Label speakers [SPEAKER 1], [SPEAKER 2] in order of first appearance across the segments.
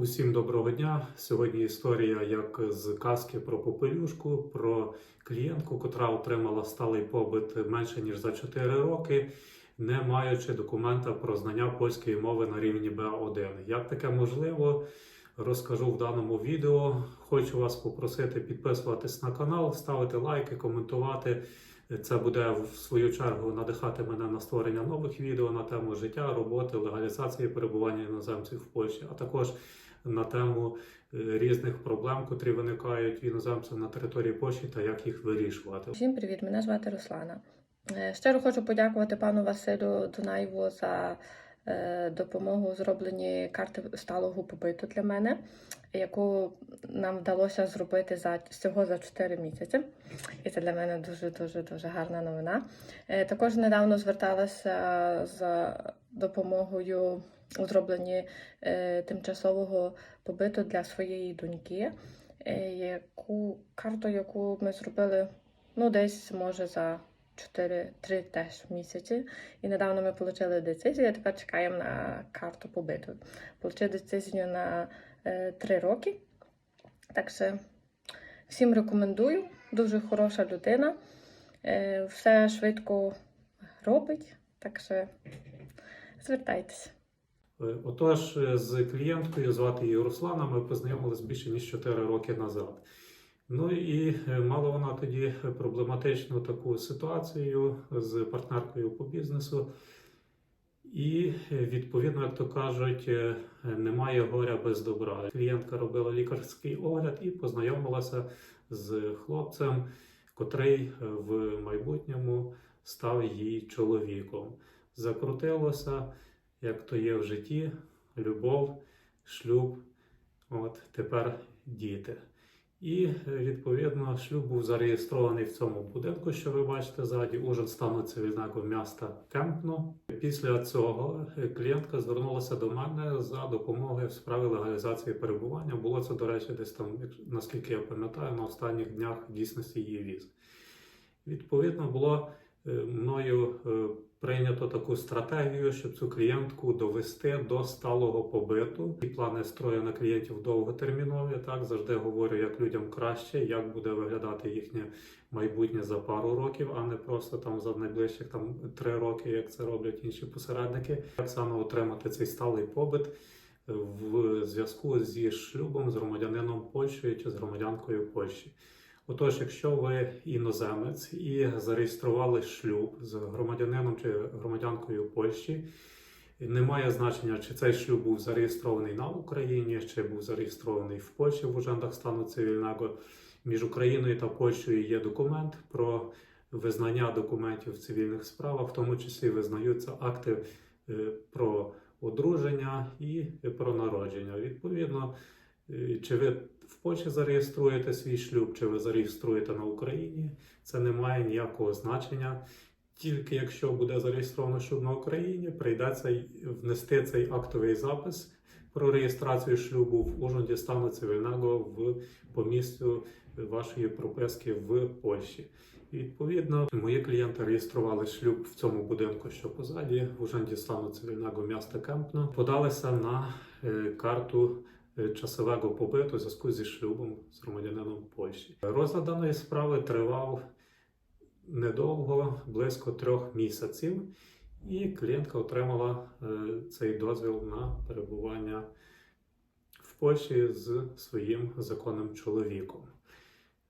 [SPEAKER 1] Усім доброго дня. Сьогодні історія як з казки про попелюшку, про клієнтку, котра отримала сталий побит менше ніж за 4 роки, не маючи документа про знання польської мови на рівні Б1. Як таке можливо, розкажу в даному відео. Хочу вас попросити підписуватись на канал, ставити лайки, коментувати. Це буде в свою чергу надихати мене на створення нових відео на тему життя, роботи, легалізації перебування іноземців в Польщі, а також на тему е, різних проблем, котрі виникають в іноземців на території Польщі та як їх вирішувати.
[SPEAKER 2] Всім привіт! Мене звати Руслана. Е, Щиро хочу подякувати пану Василю Дунаєву за допомогу у зробленні карти сталого побиту для мене, яку нам вдалося зробити за всього за 4 місяці. І це для мене дуже дуже гарна новина. Е, Також недавно зверталася за допомогою у зробленні е, тимчасового побиту для своєї доньки, е, яку карту, яку ми зробили ну, десь може за 4-3 теж місяці. І недавно ми отримали децизію, тепер чекаємо на карту побиту. Отримали децизію на е, 3 роки. Так що всім рекомендую. Дуже хороша людина. Е, все швидко робить. Так що звертайтеся.
[SPEAKER 1] Е, Отож, е, з клієнткою звати її Руслана, ми познайомились більше ніж 4 роки назад. Ну і е, мала вона тоді проблематичну таку ситуацію з партнеркою по бізнесу. І е, відповідно, як то кажуть, е, немає горя без добра. Клієнтка робила лікарський огляд і познайомилася з хлопцем, котрий в майбутньому став її чоловіком. Закрутилося, як то є в житті, любов, шлюб, от тепер діти. І е, відповідно шлюб був зареєстрований в цьому будинку, що ви бачите ззаді, ужин стану цивільного міста Кемпно. Після цього е, клієнтка звернулася до мене за допомогою в справі легалізації перебування. Було це, до речі, десь там, наскільки я пам'ятаю, на останніх днях дійсності її віз. Відповідно, було мною е, прийнято таку стратегію, щоб цю клієнтку довести до сталого побиту. І плани строю на клієнтів довготермінові. Так завжди говорю, як людям краще, як буде виглядати їхнє майбутнє за пару років, а не просто там за найближчих там три роки, як це роблять інші посередники. Як саме отримати цей сталий побит в зв'язку зі шлюбом з громадянином Польщі чи з громадянкою Польщі. Отож, якщо ви іноземець і зареєстрували шлюб з громадянином чи громадянкою Польщі, немає значення, чи цей шлюб був зареєстрований на Україні, чи був зареєстрований в Польщі в ужандах стану цивільного. Між Україною та Польщею є документ про визнання документів в цивільних справах, в тому числі визнаються акти е, про одруження і про народження. Відповідно, чи ви в Польщі зареєструєте свій шлюб, чи ви зареєструєте на Україні, це не має ніякого значення. Тільки якщо буде зареєстровано шлюб на Україні, прийдеться внести цей актовий запис про реєстрацію шлюбу в ужинді стану цивільного в по місцю вашої прописки в Польщі. І, відповідно, мої клієнти реєстрували шлюб в цьому будинку, що позаді, в ужинді стану цивільного міста Кемпно, подалися на е, карту е, часового побиту в зв'язку зі шлюбом з громадянином Польщі. Розгляд даної справи тривав недовго, близько трьох місяців, і клієнтка отримала е, цей дозвіл на перебування в Польщі з своїм законним чоловіком.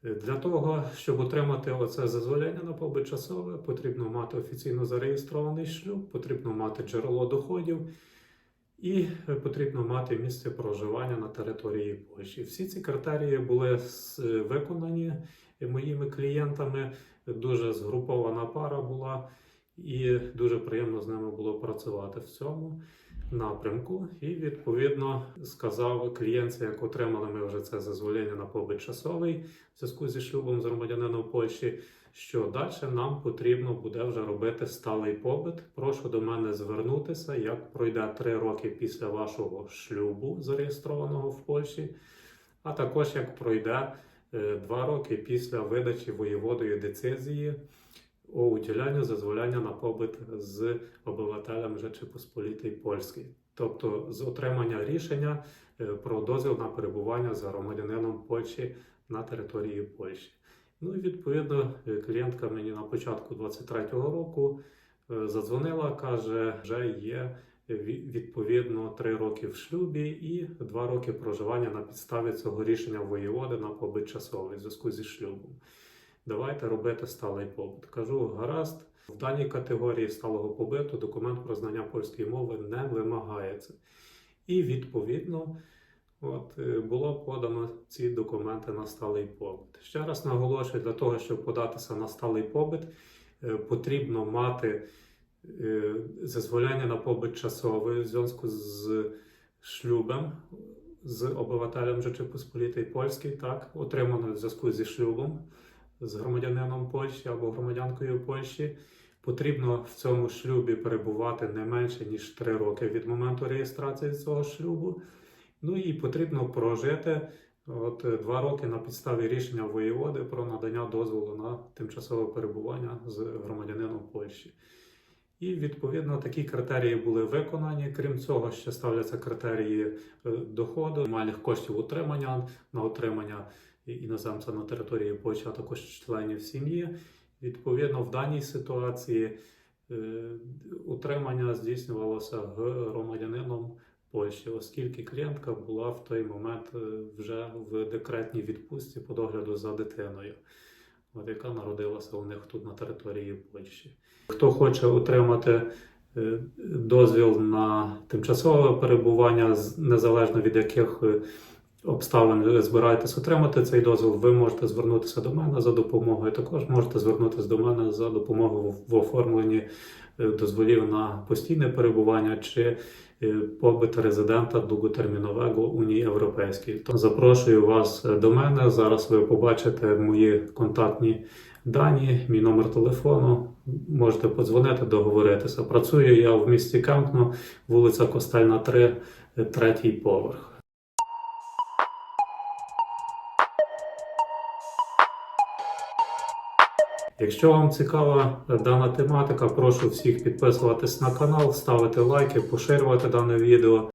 [SPEAKER 1] Е, Для того, щоб отримати оце дозволення на побит часове, потрібно мати офіційно зареєстрований шлюб, потрібно мати джерело доходів і е, потрібно мати місце проживання на території Польщі. Всі ці критерії були виконані моїми клієнтами. Дуже згрупована пара була, і дуже приємно з ними було працювати в цьому напрямку. І відповідно сказав клієнтці, як отримали ми вже це дозволення на побит часовий в зв'язку зі шлюбом з громадянином Польщі. Що далі нам потрібно буде вже робити сталий побит. Прошу до мене звернутися, як пройде три роки після вашого шлюбу, зареєстрованого в Польщі, а також як пройде е, два роки після видачі воєводою децизії у уділянню дозволяння на побит з обивателем Rzeczy Посполітої Польської. Тобто з отримання рішення е, про дозвіл на перебування за громадянином Польщі на території Польщі. Ну і відповідно е, клієнтка мені на початку 23-го року е, задзвонила, каже, вже є е, відповідно 3 роки в шлюбі і 2 роки проживання на підставі цього рішення воєводи на побит часовий в зв'язку зі шлюбом. Давайте робити сталий побут. Кажу, гаразд. В даній категорії сталого побиту документ про знання польської мови не вимагається. І відповідно от, е, було подано ці документи на сталий побит. Ще раз наголошую, для того, щоб податися на сталий побит, е, потрібно мати е, дозволяння на побит часовий в зв'язку з шлюбом з обивателем Посполітої Польської, так, отримано в зв'язку зі шлюбом з громадянином Польщі або громадянкою Польщі. Потрібно в цьому шлюбі перебувати не менше ніж 3 роки від моменту реєстрації цього шлюбу. Ну і потрібно прожити от, 2 роки на підставі рішення воєводи про надання дозволу на тимчасове перебування з громадянином Польщі. І відповідно такі критерії були виконані. Крім цього, ще ставляться критерії е, доходу, мінімальних коштів утримання на отримання іноземця на території Польщі, а також членів сім'ї. Відповідно, в даній ситуації е, утримання здійснювалося громадянином Польщі, оскільки клієнтка була в той момент е, вже в декретній відпустці по догляду за дитиною, от яка народилася у них тут на території Польщі. Хто хоче отримати е, дозвіл на тимчасове перебування, незалежно від яких е, обставин збираєтесь отримати цей дозвіл, ви можете звернутися до мене за допомогою. Також можете звернутися до мене за допомогою в- оформленні е, дозволів на постійне перебування чи е, побит резидента довготермінового Унії Європейської. То запрошую вас е, до мене. Зараз ви побачите мої контактні дані, мій номер телефону. Можете подзвонити, договоритися. Працюю я в місті Кемпно, вулиця Костельна, 3, е, третій поверх. Якщо вам цікава е, дана тематика, прошу всіх підписуватись на канал, ставити лайки, поширювати дане відео.